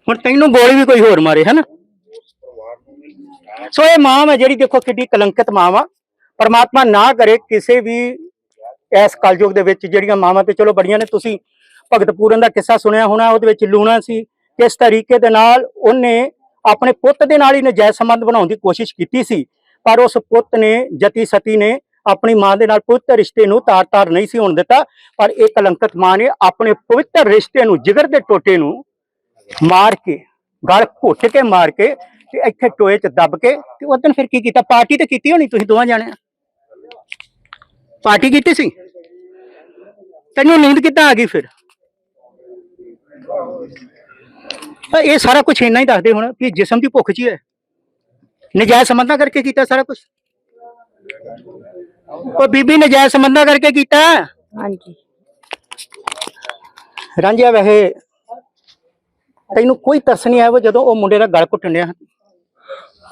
ਹੁਣ ਤੈਨੂੰ ਗੋਲੀ ਵੀ ਕੋਈ ਹੋਰ ਮਾਰੇ ਹਨਾ? ਸੋ ਇਹ ਮਾਂ ਹੈ ਜਿਹੜੀ ਦੇਖੋ ਕਿੱਡੀ ਕਲੰਕਿਤ ਮਾਂ ਵਾ। ਪਰਮਾਤਮਾ ਨਾ ਕਰੇ ਕਿਸੇ ਵੀ ਇਸ ਕਲਯੁਗ ਦੇ ਵਿੱਚ ਜਿਹੜੀਆਂ ਮਾਵਾਂ ਤੇ ਚਲੋ ਬੜੀਆਂ ਨੇ, ਤੁਸੀਂ ਭਗਤ ਪੂਰਨ ਦਾ ਕਿੱਸਾ ਸੁਣਿਆ ਹੋਣਾ, ਉਹਦੇ ਵਿੱਚ ਲੂਣਾ ਸੀ। ਕਿਸ ਤਰੀਕੇ ਦੇ ਨਾਲ ਉਹਨੇ ਆਪਣੇ ਪੁੱਤ ਦੇ ਨਾਲ ਹੀ ਨਜਾਇਜ਼ ਸੰਬੰਧ ਬਣਾਉਣ ਦੀ ਕੋਸ਼ਿਸ਼ ਕੀਤੀ ਸੀ, ਪਰ ਉਸ ਪੁੱਤ ਨੇ, ਜਤੀ ਸਤੀ ਨੇ ਆਪਣੀ ਮਾਂ ਦੇ ਨਾਲ ਪਵਿੱਤਰ ਰਿਸ਼ਤੇ ਨੂੰ ਤਾਰ-ਤਾਰ ਨਹੀਂ ਸੀ ਹੋਣ ਦਿੱਤਾ, ਪਰ ਇਹ ਕਲੰਕਤ ਮਾਂ ਨੇ ਆਪਣੇ ਪਵਿੱਤਰ ਰਿਸ਼ਤੇ ਨੂੰ ਜਿਗਰ ਦੇ ਟੋਟੇ ਨੂੰ ਮਾਰ ਕੇ, ਗਲ ਘੁੱਟ ਕੇ ਮਾਰ ਕੇ ਤੇ ਇੱਥੇ ਟੋਏ 'ਚ ਦੱਬ ਕੇ ਤੇ ਉਹ ਦਿਨ ਫਿਰ ਕੀ ਕੀਤਾ? ਪਾਰਟੀ ਤੇ ਕੀਤੀ ਹੋਣੀ, ਤੁਸੀਂ ਦੋਵਾਂ ਜਾਣਿਆਂ? ਪਾਰਟੀ ਕੀਤੀ ਸੀ? ਤੈਨੂੰ ਨੀਂਦ ਕਿੱਦਾਂ ਆ ਗਈ ਫਿਰ? ਇਹ ਸਾਰਾ ਕੁਝ ਇੰਨਾ ਹੀ ਦੱਸਦੇ ਹੁਣ ਕਿ ਜਿਸਮ ਦੀ ਭੁੱਖ 'ਚ ਹੀ। ਹੈ ਨਜਾਇਜ਼ ਸੰਬੰਧਾਂ ਕਰਕੇ ਕੀਤਾ ਸਾਰਾ ਕੁਝ ਉਹ ਬੀਬੀ ਨਜਾਇਜ਼ ਸੰਬੰਧਾਂ ਕਰਕੇ ਕੀਤਾ? ਹਾਂਜੀ। ਰਾਂਝਿਆ ਵੈਸੇ ਤੈਨੂੰ ਕੋਈ ਤਰਸ ਨਹੀਂ ਆਇਆ ਜਦੋਂ ਉਹ ਮੁੰਡੇ ਦਾ ਗਲ ਘੁੱਟਣ ਡਿਆ?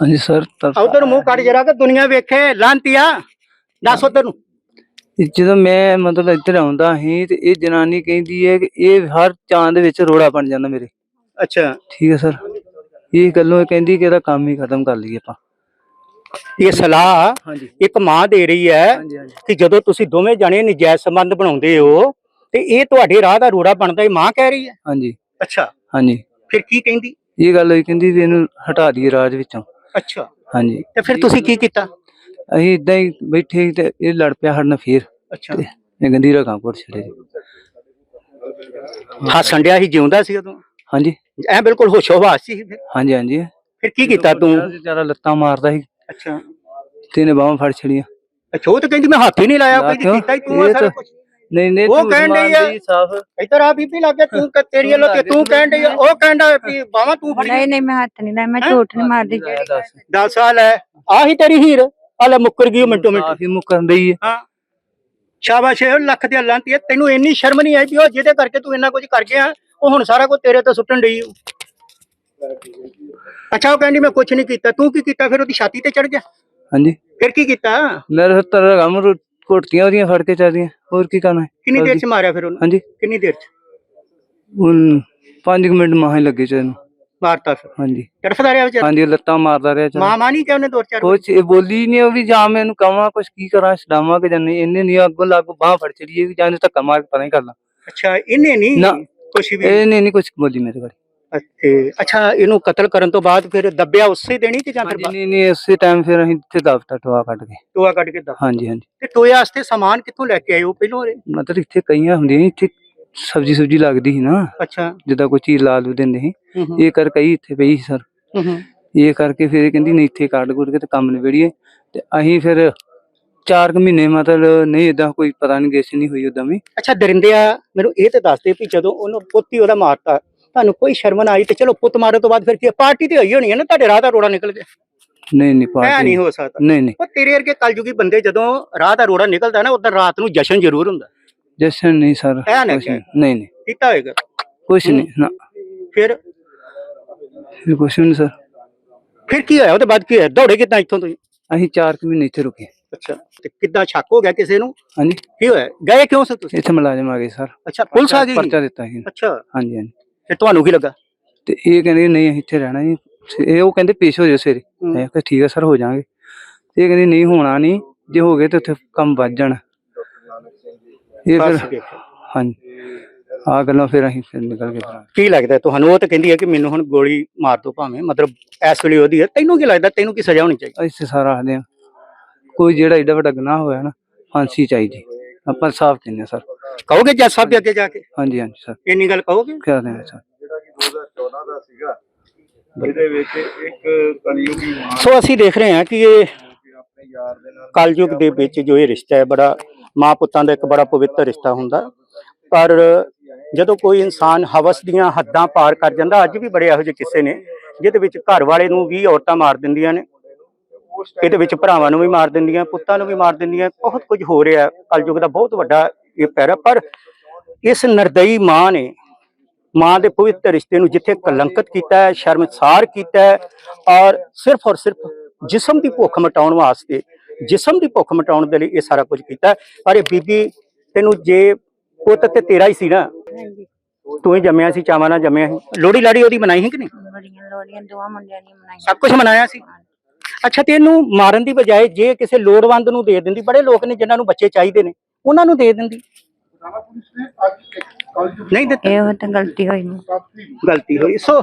ਹਾਂਜੀ ਸਰ ਉਧਰ ਮੂੰਹ ਕੱਢ ਜਰਾ ਕਿ ਦੁਨੀਆ ਵੇਖੇ ਲਾਂਤੀਆ। ਦੱਸ ਉਧਰ ਨੂੰ। ਜਦੋਂ ਮੈਂ ਮਤਲਬ ਇੱਧਰ ਆਉਂਦਾ ਸੀ ਤੇ ਇਹ ਜਨਾਨੀ ਕਹਿੰਦੀ ਹੈ ਕਿ ਇਹ ਹਰ ਚਾਂਦ ਵਿੱਚ ਰੋੜਾ ਬਣ ਜਾਂਦਾ ਮੇਰੇ। ਅੱਛਾ। ਠੀਕ ਹੈ ਸਰ। ਇਹ ਗੱਲੋਂ ਇਹ ਕਹਿੰਦੀ ਕਿ ਇਹਦਾ ਕੰਮ ਹੀ ਖਤਮ ਕਰ ਲਈਏ ਆਪਾਂ। ਇਹ ਸਲਾਹ ਇੱਕ ਮਾਂ ਦੇ ਰਹੀ ਹੈ ਕਿ ਜਦੋਂ ਤੁਸੀਂ ਦੋਵੇਂ ਜਣੇ ਨਜਾਇਜ਼ ਸੰਬੰਧ ਬਣਾਉਂਦੇ ਹੋ ਤੇ ਇਹ ਤੁਹਾਡੇ ਰਾਹ ਦਾ ਰੋੜਾ ਬਣਦਾ ਇਹ ਮਾਂ ਕਹਿ ਰਹੀ ਹੈ? ਹਾਂਜੀ। ਅੱਛਾ। ਹਾਂਜੀ। ਫਿਰ ਕੀ ਕਹਿੰਦੀ? ਇਹ ਗੱਲ ਹੋਈ ਕਹਿੰਦੀ ਵੀ ਇਹਨੂੰ ਹਟਾ ਦਈਏ ਰਾਜ ਵਿੱਚੋਂ। ਅੱਛਾ। ਹਾਂਜੀ। ਤੇ ਫਿਰ ਤੁਸੀਂ ਕੀ ਕੀਤਾ? ਅਸੀਂ ਇਦਾਂ ਹੀ ਬੈਠੇ ਸੀ ਤੇ ਇਹ ਲੜ ਪਿਆ ਸਾਡੇ ਨਾਲ ਫੇਰ। ਅੱਛਾ। ਇਹ ਗੰਦੀ ਰਕਾਂ ਕੋਟ ਛੜੇ ਜੀ। ਹੱਸਣ ਡਿਆ ਸੀ ਜਿਉਂਦਾ ਸੀ ਉਦੋਂ? ਹਾਂਜੀ। ਐ ਬਿਲਕੁਲ ਹੋਸ਼ੋ-ਹਵਾਸ ਸੀ ਫਿਰ? ਹਾਂਜੀ ਹਾਂਜੀ। ਫਿਰ ਕੀ ਕੀਤਾ ਤੂੰ? ਵਿਚਾਰਾ ਲੱਤਾਂ ਮਾਰਦਾ ਸੀ। ਅੱਛਾ। ਤੇ ਇਹਨੇ ਬਾਹਾਂ ਫੜ ਛੜੀਆਂ ਅੱਛਾ ਉਹ ਤਾਂ ਕਹਿੰਦੀ ਮੈਂ ਹੱਥ ਹੀ ਨਹੀਂ ਲਾਇਆ ਕੋਈ? ਕੀਤਾ ਹੀ ਤੂੰ ਸਾਰਾ ਕੁਝ ਨਹੀਂ ਨਹੀਂ ਉਹ ਕਹਿਣ ਡਈ ਆ। ਇੱਧਰ ਆ ਬੀਬੀ ਲੱਗੇ ਤੂੰ ਕ- ਤੇਰੀ ਵੱਲੋਂ ਤੇ ਤੂੰ ਕਹਿਣ ਡਈ ਉਹ ਕਹਿੰਦਾ ਵੀ ਬਾਵਾ ਤੂੰ ਫੜੀ ਨਹੀਂ ਨਹੀਂ ਮੈਂ ਹੱਥ ਨਹੀਂ ਲਾਇਆ ਮੈਂ? ਝੂਠ ਨਹੀਂ ਮਾਰਦੀ। ਲੈ ਦੱਸ। 10 ਸਾਲ ਹੈ ਆਹੀ ਤੇਰੀ ਹੀਰ। ਹਲੇ ਮੁੱਕਰ ਗਈ ਉਹ ਮਿੰਟੋ ਮਿੰਟ। ਕਾਫੀ ਮੁਕਰਨ ਦਈ ਹੈ ਹਾਂ। ਸ਼ਾਬਾਸ਼ ਏ ਲੱਖ ਦੇ ਅੱਲਾਂ ਤੇ ਤੈਨੂੰ ਇੰਨੀ ਸ਼ਰਮ ਨਹੀਂ ਆਈ ਵੀ ਉਹ ਜਿਹਦੇ ਕਰਕੇ ਤੂੰ ਇੰਨਾ ਕੁਝ ਕਰ ਗਿਆ ਉਹ ਹੁਣ ਸਾਰਾ ਕੁਝ ਤੇਰੇ ਤੇ ਸੁੱਟਣ ਡਈ। ਅੱਛਾ ਉਹ ਕਹਿੰਦੀ ਮੈਂ ਕੁਝ ਨਹੀਂ ਕੀਤਾ। ਤੂੰ ਕੀ ਕੀਤਾ? ਫਿਰ ਉਹਦੀ ਛਾਤੀ ਤੇ ਚੜ ਗਿਆ। ਹਾਂਜੀ। ਫਿਰ ਕੀ ਕੀਤਾ? ਮੇਰੇ ਹੱਥਾਂ ਕੰਮ ਕੋਟੀਆਂ ਉਹਦੀਆਂ ਫੜ ਕੇ ਚੱਲਦੀਆਂ ਹੋਰ ਕੀ ਕਰਨਾ ਹੈ? ਕਿੰਨੀ ਦੇਰ ਚ ਮਾਰਿਆ ਫਿਰ ਉਹਨੂੰ? ਹਾਂਜੀ। ਕਿੰਨੀ ਦੇਰ ਚ? ਹੁਣ 5 ਮਿੰਟ ਮਾਹੇ ਲੱਗੇ ਚੈਨ ਮਾਰਤਾ ਫਿਰ। ਹਾਂਜੀ। ਤੜਫਦਾ ਰਿਹਾ ਵਿਚਾਰਾ। ਹਾਂਜੀ ਲੱਤਾਂ ਮਾਰਦਾ ਰਿਹਾ ਚੱਲ ਮਾਂ ਮਾਂ ਨਹੀਂ ਕਿ ਉਹਨੇ ਦੋ ਚਾਰ ਕੁਛ ਇਹ ਬੋਲੀ ਨਹੀਂ ਉਹ ਵੀ ਜਾਂ ਮੈਂ ਇਹਨੂੰ ਕਹਾਂ ਕੁਛ ਕੀ ਕਰਾਂ ਛਡਾਵਾਂ ਕਿ ਜਾਂ ਨਹੀਂ। ਇਹਨੇ ਨਹੀਂ ਅੱਗੋਂ ਲਾਗੋ ਬਾਹ ਫੜ ਚੜੀਏ ਵੀ ਜਾਂ ਇਹਨੂੰ ਧੱਕਾ ਮਾਰ ਕੇ ਪਤਾ ਨਹੀਂ ਕਰਨਾ। ਅੱਛਾ ਇਹਨੇ ਨਹੀਂ ਨਾ। ਕੁਛ ਵੀ? ਇਹਨੇ ਨਹੀਂ ਕੁਛ ਬੋਲੀ ਮੇਰੇ ਕੋਲ। ਅੱਛੇ ਅੱਛਾ ਇਹਨੂੰ ਕਤਲ ਕਰਨ ਤੋਂ ਬਾਅਦ ਫਿਰ ਦੱਬਿਆ ਉਸੇ ਦੇਣੀ ਕਿ ਜਾਂ ਫਿਰ ਹਾਂਜੀ ਨਹੀਂ ਨਹੀਂ ਉਸੇ ਟਾਈਮ ਫਿਰ ਅਸੀਂ ਇੱਥੇ ਦਫਤਰ ਟਵਾ ਕੱਢ ਕੇ। ਟੋਆ ਕੱਢ ਕੇ ਦੱਸ ਹਾਂਜੀ ਹਾਂਜੀ। ਤੇ ਟੋਏ ਵਾਸਤੇ ਸਮਾਨ ਕਿੱਥੋਂ ਲੈ ਕੇ ਆਏ ਹੋ ਪਹਿਲੋਂ? ਮਤਲਬ ਇੱਥੇ ਕਈਆਂ ਹੁੰਦੀਆਂ ਸੀ, ਇੱਥੇ ਸਬਜੀ ਸੁਬਜੀ ਲੱਗਦੀ ਸੀ ਨਾ। ਅੱਛਾ। ਜਿੱਦਾਂ ਕੋਈ ਚੀਜ਼ ਲਾ ਲੂ ਦਿੰਦੇ ਸੀ। ਇਹ ਕਰ ਕਈ ਇੱਥੇ ਪਈ ਸੀ ਸਰ। ਇਹ ਕਰਕੇ ਫਿਰ ਇਹ ਕਹਿੰਦੀ ਨਹੀਂ ਇੱਥੇ ਕੱਢ ਕੁੱਢ ਕੇ ਤੇ ਕੰਮ ਨਿਬੇੜੀਏ। ਤੇ ਅਸੀਂ ਫਿਰ 4 ਮਹੀਨੇ ਮਤਲਬ ਨਹੀਂ ਇਦਾਂ ਕੋਈ ਪਤਾ ਨਹੀਂ ਗੇਸ ਨਹੀਂ ਹੋਈ ਉਦਾਂ ਵੀ। ਅੱਛਾ ਦਰਿੰਦਿਆ ਮੈਨੂੰ ਇਹ ਤੇ ਦੱਸ ਦੇ ਵੀ ਜਦੋਂ ਉਹਨੂੰ ਪੁੱਤੀ ਉਹਦਾ ਮਾਰਤਾ ਤੁਹਾਨੂੰ ਕੋਈ ਸ਼ਰਮ ਨਾ ਆਈ ਤੇ ਚਲੋ ਪੁੱਤ ਮਾਰਨ ਤੋਂ ਬਾਅਦ ਫਿਰ ਕੀ ਪਾਰਟੀ ਤੇ ਹੋਈ ਹੋਣੀ ਹੈ ਨਾ ਤੁਹਾਡੇ ਰਾਹ ਦਾ ਰੋੜਾ ਨਿਕਲ ਗਿਆ। ਨਹੀਂ ਨਹੀਂ ਪਾਰਟੀ ਨਹੀਂ ਹੋ ਸਕਦਾ। ਨਹੀਂ ਨਹੀਂ। ਉਹ ਤੇਰੇ ਵਰਗੇ ਕਲਯੁਗੀ ਬੰਦੇ ਜਦੋਂ ਰਾਹ ਦਾ ਰੋੜਾ ਨਿਕਲਦਾ ਨਾ ਉਦੋਂ ਰਾਤ ਨੂੰ ਜਸ਼ਨ ਜ਼ਰੂਰ ਹੁੰਦਾ। ਜਸ਼ਨ ਨਹੀਂ ਸਰ ਨਾ ਕੁਛ ਕਹਿ। ਨਹੀਂ ਨਹੀਂ। ਨਹੀਂ, ਕੀਤਾ ਹੋਏਗਾ। ਕੁਛ ਨਹੀਂ ਨਾ। ਫਿਰ? ਫਿਰ ਕੁਛ ਨਹੀਂ ਸਰ ਫਿਰ ਕੀ ਹੋਇਆ? ਉਹਦੇ ਬਾਅਦ ਕੀ ਹੋਇਆ? ਦੌੜੇ ਕਿੱਦਾਂ ਇੱਥੋਂ ਤੁਸੀਂ? ਅਸੀਂ 4 ਮਹੀਨੇ ਇੱਥੇ ਰੁਕੇ। ਅੱਛਾ। ਤੇ ਕਿੱਦਾਂ ਸ਼ੱਕ ਹੋ ਗਿਆ ਕਿਸੇ ਨੂੰ? ਹਾਂਜੀ। ਕੀ ਹੋਇਆ? ਗਏ ਕਿਉਂ ਸੀ ਤੁਸੀਂ? ਇੱਥੇ ਮੁਲਾਜ਼ਮ ਆ ਗਏ ਸਰ ਅੱਛਾ ਪੁਲਿਸ ਆ ਗਈ? ਪਰਚਾ ਦਿੱਤਾ ਸੀ। ਅੱਛਾ। ਹਾਂਜੀ ਹਾਂਜੀ। ਤੇ ਤੁਹਾਨੂੰ ਕੀ ਲੱਗਾ? ਤੇ ਇਹ ਕਹਿੰਦੇ ਨਹੀਂ ਅਸੀਂ ਇੱਥੇ ਰਹਿਣਾ ਜੀ। ਇਹ ਉਹ ਕਹਿੰਦੇ ਪੇਸ਼ ਹੋ ਜਾਓ ਸਵੇਰੇ। ਮੈਂ ਕਿਹਾ ਠੀਕ ਹੈ ਸਰ ਹੋ ਜਾਾਂਗੇ ਤੇ ਇਹ ਕਹਿੰਦੀ ਨਹੀਂ ਹੋਣਾ ਨਹੀਂ। ਜੇ ਹੋ ਗਏ ਤੇ ਉੱਥੇ ਕੰਮ ਵੱਜ ਜਾਣਾ। ਇਹ ਫਿਰ। ਹਾਂਜੀ। ਆ ਗੱਲਾਂ ਫਿਰ ਅਸੀਂ ਫਿਰ ਨਿਕਲ ਕੇ ਫਿਰ ਕੀ ਲੱਗਦਾ ਤੁਹਾਨੂੰ? ਉਹ ਤਾਂ ਕਹਿੰਦੀ ਹੈ ਕਿ ਮੈਨੂੰ ਹੁਣ ਗੋਲੀ ਮਾਰ ਦੋ ਭਾਵੇਂ। ਮਤਲਬ ਇਸ ਵੇਲੇ ਉਹਦੀ ਹੈ। ਤੈਨੂੰ ਕੀ ਲੱਗਦਾ? ਤੈਨੂੰ ਕੀ ਸਜ਼ਾ ਹੋਣੀ ਚਾਹੀਦੀ? ਅਸੀਂ ਸਾਰਾ ਆਖਦੇ ਹਾਂ ਕੋਈ ਜਿਹੜਾ ਏਡਾ ਵੱਡਾ ਗੁਨਾਹ ਹੋਇਆ ਨਾ ਫਾਂਸੀ ਚਾਹੀਦੀ। ਆਪਾਂ ਸਾਫ਼ ਕਹਿੰਦੇ ਹਾਂ ਸਰ। ਕਹੋਗੇ ਜੱਜ ਸਾਹਿਬ ਦੇ ਅੱਗੇ ਜਾ ਕੇ? ਹਾਂਜੀ ਹਾਂਜੀ ਸਰ। ਇੰਨੀ ਗੱਲ ਕਹੋਗੇ? ਕਹਿ ਦਿੰਦੇ ਸਰ। ਜਿਹੜਾ ਕਿ 2014 ਦਾ ਸੀਗਾ ਇਹਦੇ ਵਿੱਚ ਇੱਕ ਕਲਯੁਗੀ ਮਾਂ ਸੋ ਅਸੀਂ ਦੇਖ ਰਹੇ ਹਾਂ ਕਿ ਇਹ ਆਪਣੇ ਯਾਰ ਦੇ ਨਾਲ ਕਲਯੁਗ ਦੇ ਵਿੱਚ ਜੋ ਇਹ ਰਿਸ਼ਤਾ ਹੈ ਬੜਾ ਮਾਂ ਪੁੱਤਾਂ ਦਾ ਇੱਕ ਬੜਾ ਪਵਿੱਤਰ ਰਿਸ਼ਤਾ ਹੁੰਦਾ ਪਰ ਜਦੋਂ ਕੋਈ ਇਨਸਾਨ ਹਵਸ ਦੀਆਂ ਹੱਦਾਂ ਪਾਰ ਕਰ ਜਾਂਦਾ, ਅੱਜ ਵੀ ਬੜੇ ਇਹੋ ਜਿਹੇ ਕਿੱਸੇ ਨੇ, ਜਿਹਦੇ ਵਿੱਚ ਘਰ ਵਾਲੇ ਨੂੰ ਵੀ ਔਰਤਾਂ ਮਾਰ ਦਿੰਦੀਆਂ ਨੇ, ਇਹਦੇ ਵਿੱਚ ਭਰਾਵਾਂ ਨੂੰ ਵੀ ਮਾਰ ਦਿੰਦੀਆਂ, ਪੁੱਤਾਂ ਨੂੰ ਵੀ ਮਾਰ ਦਿੰਦੀਆਂ, ਬਹੁਤ ਕੁਝ ਹੋ ਰਿਹਾ ਹੈ। ਕਲਯੁਗ ਦਾ ਬਹੁਤ ਵੱਡਾ ਇਹ ਪੈਰਾ ਪਰ ਇਸ ਨਰਦਈ ਮਾਂ ਨੇ ਮਾਂ ਦੇ ਪਵਿੱਤਰ ਰਿਸ਼ਤੇ ਨੂੰ ਜਿੱਥੇ ਕਲੰਕਿਤ ਕੀਤਾ ਹੈ, ਸ਼ਰਮਸਾਰ ਕੀਤਾ ਹੈ, ਔਰ ਸਿਰਫ ਔਰ ਸਿਰਫ ਜਿਸਮ ਦੀ ਭੁੱਖ ਮਿਟਾਉਣ ਵਾਸਤੇ ਜਿਸਮ ਦੀ ਭੁੱਖ ਮਿਟਾਉਣ ਦੇ ਲਈ ਇਹ ਸਾਰਾ ਕੁਝ ਕੀਤਾ ਹੈ। ਪਰ ਇਹ ਬੀਬੀ ਤੈਨੂੰ ਜੇ ਪੁੱਤ ਤੇ ਤੇਰਾ ਹੀ ਸੀ ਨਾ ਤੂੰ ਹੀ ਜੰਮਿਆ ਸੀ ਚਾਵਾਂ ਨਾਲ ਜੰਮਿਆ ਸੀ। ਲੋੜੀ ਲਾੜੀ ਉਹਦੀ ਮਨਾਈ ਸੀ ਕਿ ਨਹੀਂ? ਬੜੀਆਂ ਲੋੜੀਆਂ ਦੋਵਾਂ ਮੁੰਡਿਆਂ ਦੀ ਮਨਾਈਆਂ। ਸਭ ਕੁਝ ਮਨਾਇਆ ਸੀ? ਅੱਛਾ ਤੇ ਇਹਨੂੰ ਮਾਰਨ ਦੀ ਬਜਾਏ ਜੇ ਕਿਸੇ ਲੋੜਵੰਦ ਨੂੰ ਦੇ ਦਿੰਦੀ ਬੜੇ ਲੋਕ ਨੇ ਜਿਨ੍ਹਾਂ ਨੂੰ ਬੱਚੇ ਚਾਹੀਦੇ ਨੇ ਉਹਨਾਂ ਨੂੰ ਦੇ ਦਿੰਦੀ। ਨਹੀਂ ਦਿੱਤਾ। ਇਹੋ ਤਾਂ ਗਲਤੀ ਹੋਈ। ਗਲਤੀ ਹੋਈ। ਸੋ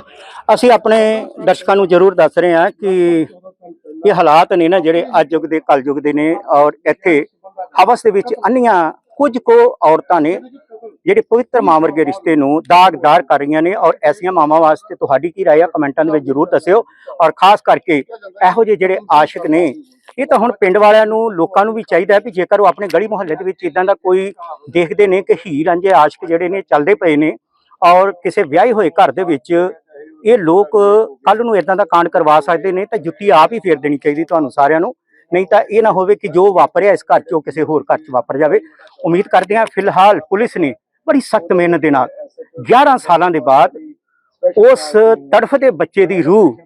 ਅਸੀਂ ਆਪਣੇ ਦਰਸ਼ਕਾਂ ਨੂੰ ਜ਼ਰੂਰ ਦੱਸ ਰਹੇ ਹਾਂ ਕਿ ਇਹ ਹਾਲਾਤ ਨੇ ਨਾ ਜਿਹੜੇ ਅੱਜ ਯੁੱਗ ਦੇ ਕਲ ਯੁੱਗ ਦੇ ਨੇ ਔਰ ਇੱਥੇ ਹਵਸ ਦੇ ਵਿੱਚ ਅੰਨੀਆਂ ਕੁਝ ਕੋ ਔਰਤਾਂ ਨੇ ਜਿਹੜੇ ਪਵਿੱਤਰ ਮਾਂ ਵਰਗੇ ਰਿਸ਼ਤੇ ਨੂੰ ਦਾਗਦਾਰ ਕਰ ਰਹੀਆਂ ਨੇ ਔਰ ਐਸੀਆਂ ਮਾਵਾਂ ਵਾਸਤੇ ਤੁਹਾਡੀ ਕੀ ਰਾਏ ਆ? ਕਮੈਂਟਾਂ ਦੇ ਵਿੱਚ ਜ਼ਰੂਰ ਦੱਸਿਓ ਔਰ ਖਾਸ ਕਰਕੇ ਇਹੋ ਜਿਹੇ ਜਿਹੜੇ ਆਸ਼ਿਕ ਨੇ, ਇਹ ਤਾਂ ਹੁਣ ਪਿੰਡ ਵਾਲਿਆਂ ਨੂੰ, ਲੋਕਾਂ ਨੂੰ ਵੀ ਚਾਹੀਦਾ ਵੀ ਜੇਕਰ ਉਹ ਆਪਣੇ ਗਲੀ ਮੁਹੱਲੇ ਦੇ ਵਿੱਚ ਇਦਾਂ ਦਾ ਕੋਈ ਦੇਖਦੇ ਨੇ ਕਿ ਹੀਰ ਰਾਂਝੇ ਆਸ਼ਿਕ ਜਿਹੜੇ ਨੇ, ਚੱਲਦੇ ਪਏ ਨੇ ਔਰ ਕਿਸੇ ਵਿਆਹੇ ਹੋਏ ਘਰ ਦੇ ਵਿੱਚ ਇਹ ਲੋਕ ਕੱਲ ਨੂੰ ਇਦਾਂ ਦਾ ਕਾਂਡ ਕਰਵਾ ਸਕਦੇ ਨੇ ਤਾਂ ਜੁੱਤੀ ਆਪ ਹੀ ਫੇਰ ਦੇਣੀ ਚਾਹੀਦੀ ਤੁਹਾਨੂੰ ਸਾਰਿਆਂ ਨੂੰ। ਨਹੀਂ ਤਾਂ ਇਹ ਨਾ ਹੋਵੇ ਕਿ ਜੋ ਵਾਪਰਿਆ ਇਸ ਘਰ 'ਚੋਂ ਕਿਸੇ ਹੋਰ ਘਰ 'ਚ ਵਾਪਰ ਜਾਵੇ। ਉਮੀਦ ਕਰਦੇ ਹਾਂ ਫਿਲਹਾਲ ਪੁਲਿਸ ਨੇ ਬੜੀ ਸਖਤ ਮਿਹਨਤ ਦੇ ਨਾਲ 11 ਸਾਲਾਂ ਦੇ ਬਾਅਦ ਉਸ ਤੜਫਦੇ ਬੱਚੇ ਦੀ ਰੂਹ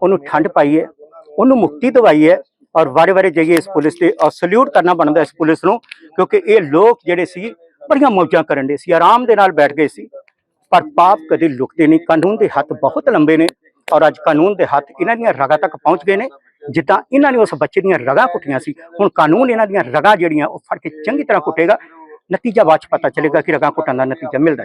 ਉਹਨੂੰ ਠੰਡ ਪਾਈ ਹੈ, ਉਹਨੂੰ ਮੁਕਤੀ ਦਵਾਈ ਹੈ ਔਰ ਵਾਰੇ ਵਾਰੇ ਜਾਈਏ ਇਸ ਪੁਲਿਸ ਤੇ ਔਰ ਸਲੂਟ ਕਰਨਾ ਬਣਦਾ ਇਸ ਪੁਲਿਸ ਨੂੰ ਕਿਉਂਕਿ ਇਹ ਲੋਕ ਜਿਹੜੇ ਸੀ ਬੜੀਆਂ ਮੌਜਾਂ ਕਰਨ ਦੇ ਸੀ, ਆਰਾਮ ਦੇ ਨਾਲ ਬੈਠ ਗਏ ਸੀ। ਪਰ ਪਾਪ ਕਦੇ ਲੁਕਦੇ ਨਹੀਂ। ਕਾਨੂੰਨ ਦੇ ਹੱਥ ਬਹੁਤ ਲੰਬੇ ਨੇ ਔਰ ਅੱਜ ਕਾਨੂੰਨ ਦੇ ਹੱਥ ਇਹਨਾਂ ਦੀਆਂ ਰਗਾਂ ਤੱਕ ਪਹੁੰਚ ਗਏ ਨੇ। ਜਿੱਦਾਂ ਇਹਨਾਂ ਨੇ ਉਸ ਬੱਚੇ ਦੀਆਂ ਰਗਾਂ ਕੁੱਟੀਆਂ ਸੀ, ਹੁਣ ਕਾਨੂੰਨ ਇਹਨਾਂ ਦੀਆਂ ਰਗਾਂ ਜਿਹੜੀਆਂ ਉਹ ਫੜ ਕੇ ਚੰਗੀ ਤਰ੍ਹਾਂ ਕੁੱਟੇਗਾ। ਨਤੀਜਾ ਬਾਅਦ ਚ ਪਤਾ ਚੱਲੇਗਾ ਕਿ ਰਗਾਂ ਕੁੱਟਣ ਦਾ ਨਤੀਜਾ ਮਿਲਦਾ